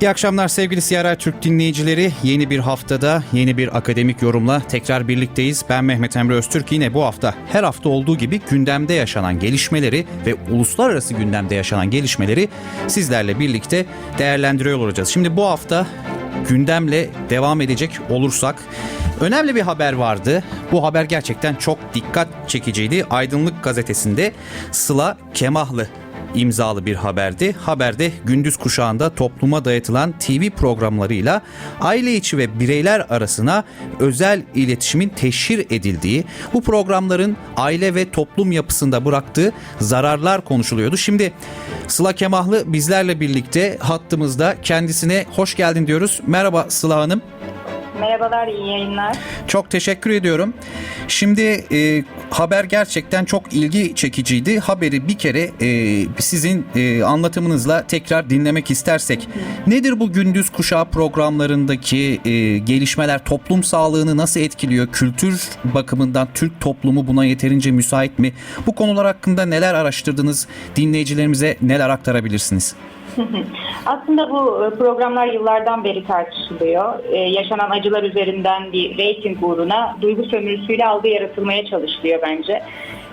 İyi akşamlar sevgili CRI Türk dinleyicileri. Yeni bir haftada yeni bir akademik yorumla tekrar birlikteyiz. Ben Mehmet Emre Öztürk. Yine bu hafta her hafta olduğu gibi gündemde yaşanan gelişmeleri ve uluslararası gündemde yaşanan gelişmeleri sizlerle birlikte değerlendiriyor olacağız. Şimdi bu hafta gündemle devam edecek olursak önemli bir haber vardı. Bu haber gerçekten çok dikkat çekiciydi. Aydınlık gazetesinde Sıla Kemahlı imzalı bir haberdi. Haberde gündüz kuşağında topluma dayatılan TV programlarıyla aile içi ve bireyler arasına özel iletişimin teşhir edildiği, bu programların aile ve toplum yapısında bıraktığı zararlar konuşuluyordu. Şimdi Sıla Kemahlı bizlerle birlikte hattımızda kendisine hoş geldin diyoruz. Merhaba Sıla Hanım. Merhabalar, iyi yayınlar. Çok teşekkür ediyorum. Şimdi e, haber gerçekten çok ilgi çekiciydi. Haberi bir kere e, sizin e, anlatımınızla tekrar dinlemek istersek. Nedir bu gündüz kuşağı programlarındaki e, gelişmeler? Toplum sağlığını nasıl etkiliyor? Kültür bakımından Türk toplumu buna yeterince müsait mi? Bu konular hakkında neler araştırdınız? Dinleyicilerimize neler aktarabilirsiniz? Aslında bu e, programlar yıllardan beri tartışılıyor. Ee, yaşanan acılar üzerinden bir reyting uğruna duygu sömürüsüyle algı yaratılmaya çalışılıyor bence.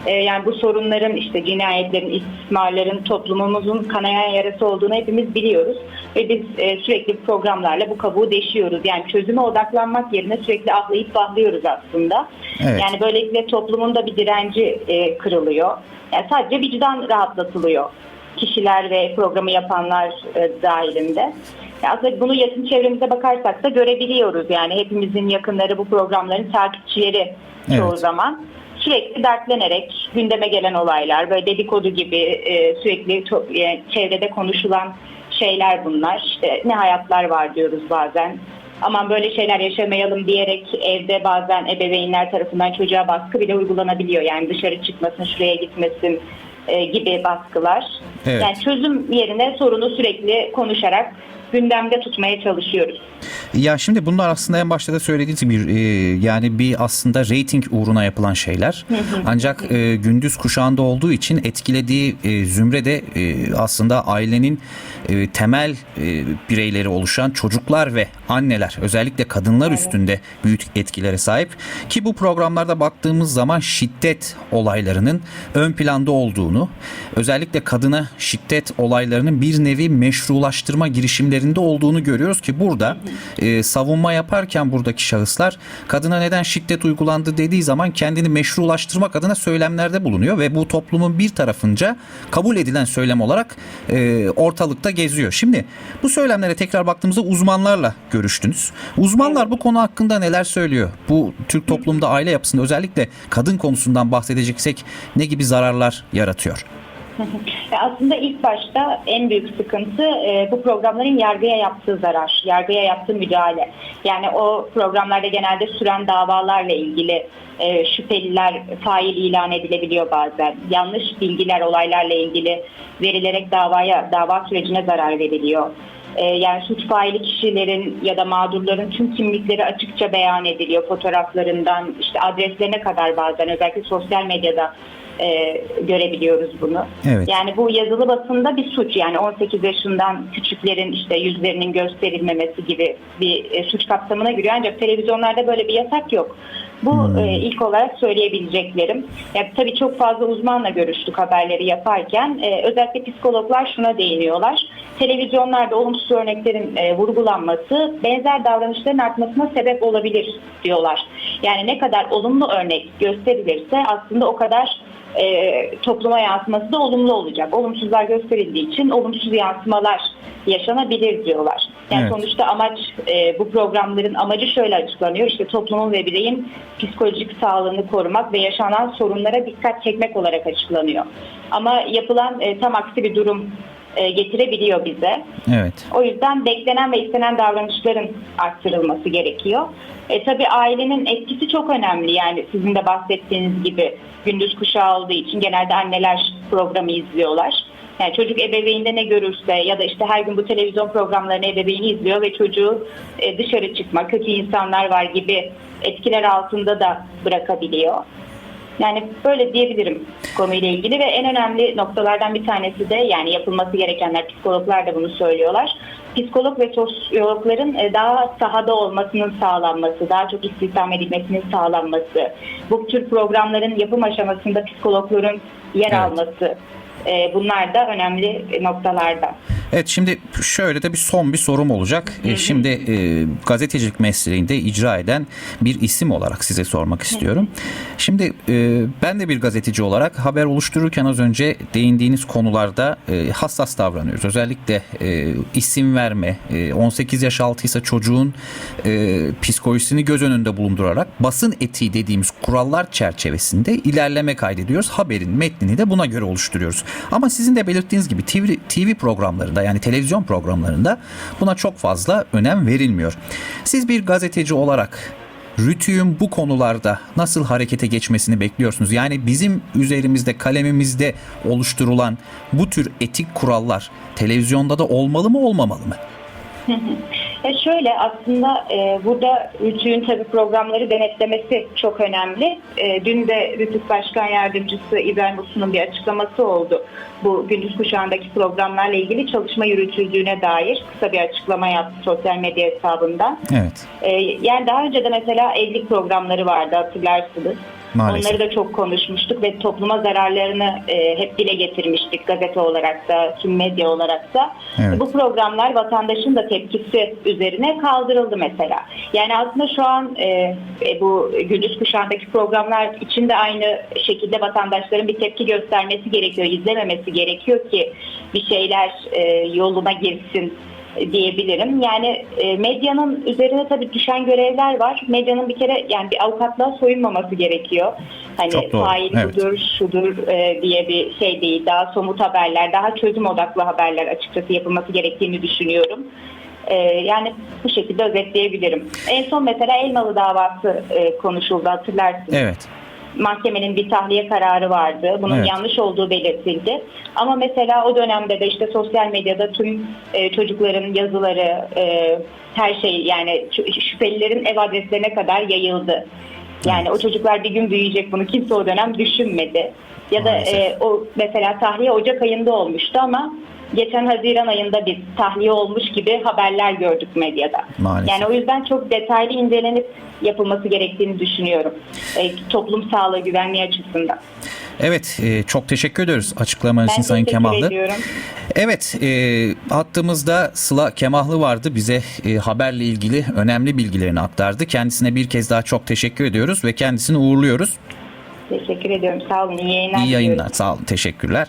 Ee, yani bu sorunların işte cinayetlerin, istismarların toplumumuzun kanayan yarası olduğunu hepimiz biliyoruz. Ve biz e, sürekli programlarla bu kabuğu deşiyoruz. Yani çözüme odaklanmak yerine sürekli ahlayıp bahlıyoruz aslında. Evet. Yani böylelikle toplumun da bir direnci e, kırılıyor. Yani sadece vicdan rahatlatılıyor kişiler ve programı yapanlar e, dahilinde. Ya Aslında bunu yakın çevremize bakarsak da görebiliyoruz. Yani hepimizin yakınları bu programların takipçileri çoğu Evet. zaman. Sürekli dertlenerek gündeme gelen olaylar, böyle dedikodu gibi e, sürekli to- e, çevrede konuşulan şeyler bunlar. İşte ne hayatlar var diyoruz bazen. Aman böyle şeyler yaşamayalım diyerek evde bazen ebeveynler tarafından çocuğa baskı bile uygulanabiliyor. Yani dışarı çıkmasın, şuraya gitmesin e, gibi baskılar. Evet. Yani çözüm yerine sorunu sürekli konuşarak gündemde tutmaya çalışıyoruz. Ya şimdi bunlar aslında en başta da söylediğiniz gibi e, yani bir aslında reyting uğruna yapılan şeyler. Ancak e, gündüz kuşağında olduğu için etkilediği e, zümre de e, aslında ailenin e, temel e, bireyleri oluşan çocuklar ve anneler özellikle kadınlar üstünde büyük etkilere sahip. Ki bu programlarda baktığımız zaman şiddet olaylarının ön planda olduğunu özellikle kadına şiddet olaylarının bir nevi meşrulaştırma girişimlerinde olduğunu görüyoruz ki burada e, savunma yaparken buradaki şahıslar kadına neden şiddet uygulandı dediği zaman kendini meşrulaştırmak adına söylemlerde bulunuyor ve bu toplumun bir tarafınca kabul edilen söylem olarak e, ortalıkta geziyor. Şimdi bu söylemlere tekrar baktığımızda uzmanlarla görüştünüz. Uzmanlar bu konu hakkında neler söylüyor? Bu Türk toplumda aile yapısında özellikle kadın konusundan bahsedeceksek ne gibi zararlar yaratıyor? Ya Aslında ilk başta en büyük sıkıntı e, bu programların yargıya yaptığı zarar, yargıya yaptığı müdahale. Yani o programlarda genelde süren davalarla ilgili e, şüpheliler fail ilan edilebiliyor bazen. Yanlış bilgiler olaylarla ilgili verilerek davaya, dava sürecine zarar veriliyor. E, yani suç faili kişilerin ya da mağdurların tüm kimlikleri açıkça beyan ediliyor. Fotoğraflarından işte adreslerine kadar bazen özellikle sosyal medyada e, görebiliyoruz bunu. Evet. Yani bu yazılı basında bir suç yani 18 yaşından küçüklerin işte yüzlerinin gösterilmemesi gibi bir e, suç kapsamına giriyor ancak televizyonlarda böyle bir yasak yok. Bu e, ilk olarak söyleyebileceklerim. Ya, tabii çok fazla uzmanla görüştük haberleri yaparken. E, özellikle psikologlar şuna değiniyorlar. Televizyonlarda olumsuz örneklerin e, vurgulanması benzer davranışların artmasına sebep olabilir diyorlar. Yani ne kadar olumlu örnek gösterilirse aslında o kadar e, topluma yansıması da olumlu olacak. Olumsuzlar gösterildiği için olumsuz yansımalar yaşanabilir diyorlar. Yani Evet. sonuçta amaç e, bu programların amacı şöyle açıklanıyor. İşte toplumun ve bireyin psikolojik sağlığını korumak ve yaşanan sorunlara dikkat çekmek olarak açıklanıyor. Ama yapılan e, tam aksi bir durum e, getirebiliyor bize. Evet. O yüzden beklenen ve istenen davranışların arttırılması gerekiyor. E, tabii ailenin etkisi çok önemli. Yani sizin de bahsettiğiniz gibi gündüz kuşağı olduğu için genelde anneler programı izliyorlar. Yani çocuk ebeveynde ne görürse ya da işte her gün bu televizyon programlarını ebeveyni izliyor ve çocuğu e, dışarı çıkma, kötü insanlar var gibi etkiler altında da bırakabiliyor. Yani böyle diyebilirim konuyla ilgili ve en önemli noktalardan bir tanesi de yani yapılması gerekenler psikologlar da bunu söylüyorlar. Psikolog ve sosyologların e, daha sahada olmasının sağlanması, daha çok istihdam edilmesinin sağlanması, bu tür programların yapım aşamasında psikologların yer Evet. alması e, bunlar da önemli noktalardan. Evet şimdi şöyle de bir son bir sorum olacak. E, Şimdi e, gazetecilik mesleğinde icra eden bir isim olarak size sormak istiyorum. Şimdi e, ben de bir gazeteci olarak haber oluştururken az önce değindiğiniz konularda e, hassas davranıyoruz. Özellikle e, isim verme, e, 18 yaş altıysa çocuğun e, psikolojisini göz önünde bulundurarak basın etiği dediğimiz kurallar çerçevesinde ilerleme kaydediyoruz. Haberin metnini de buna göre oluşturuyoruz. Ama sizin de belirttiğiniz gibi TV, TV programlarında yani televizyon programlarında buna çok fazla önem verilmiyor. Siz bir gazeteci olarak Rütü'nün bu konularda nasıl harekete geçmesini bekliyorsunuz? Yani bizim üzerimizde, kalemimizde oluşturulan bu tür etik kurallar televizyonda da olmalı mı, olmamalı mı? Ya şöyle aslında e, burada Rütü'nün tabii programları denetlemesi çok önemli. E, dün de Rütük Başkan Yardımcısı İbrahim Uslu'nun bir açıklaması oldu. Bu gündüz kuşağındaki programlarla ilgili çalışma yürütüldüğüne dair kısa bir açıklama yaptı sosyal medya hesabından. Evet. E, yani daha önce de mesela evlilik programları vardı hatırlarsınız. Maalesef. Onları da çok konuşmuştuk ve topluma zararlarını e, hep dile getirmiştik gazete olarak da, tüm medya olarak da. Evet. Bu programlar vatandaşın da tepkisi üzerine kaldırıldı mesela. Yani aslında şu an e, e, bu gündüz kuşağındaki programlar için de aynı şekilde vatandaşların bir tepki göstermesi gerekiyor, izlememesi gerekiyor ki bir şeyler e, yoluna girsin diyebilirim. Yani e, medyanın üzerine tabii düşen görevler var. Medyanın bir kere yani bir avukatlığa soyunmaması gerekiyor. Hani fail evet. budur, şudur e, diye bir şey değil. Daha somut haberler, daha çözüm odaklı haberler açıkçası yapılması gerektiğini düşünüyorum. E, yani bu şekilde özetleyebilirim. En son mesela Elmalı davası e, konuşuldu hatırlarsınız Evet. Mahkemenin bir tahliye kararı vardı. Bunun Evet. yanlış olduğu belirtildi. Ama mesela o dönemde de işte sosyal medyada tüm e, çocukların yazıları, e, her şey yani şüphelilerin ev adreslerine kadar yayıldı. Yani o çocuklar bir gün büyüyecek bunu kimse o dönem düşünmedi. Ya da Maalesef. e, o mesela tahliye Ocak ayında olmuştu ama geçen Haziran ayında bir tahliye olmuş gibi haberler gördük medyada. Maalesef. Yani o yüzden çok detaylı incelenip yapılması gerektiğini düşünüyorum. E, toplum sağlığı güvenliği açısından. Evet, e, çok teşekkür ediyoruz açıklamanız için Sayın Kemahlı. ediyorum. Evet, e, hattımızda Sıla Kemahlı vardı. Bize e, haberle ilgili önemli bilgilerini aktardı. Kendisine bir kez daha çok teşekkür ediyoruz ve kendisini uğurluyoruz. Teşekkür ediyorum. Sağ olun. İyi yayınlar. İyi diliyorum. yayınlar. Sağ olun. Teşekkürler.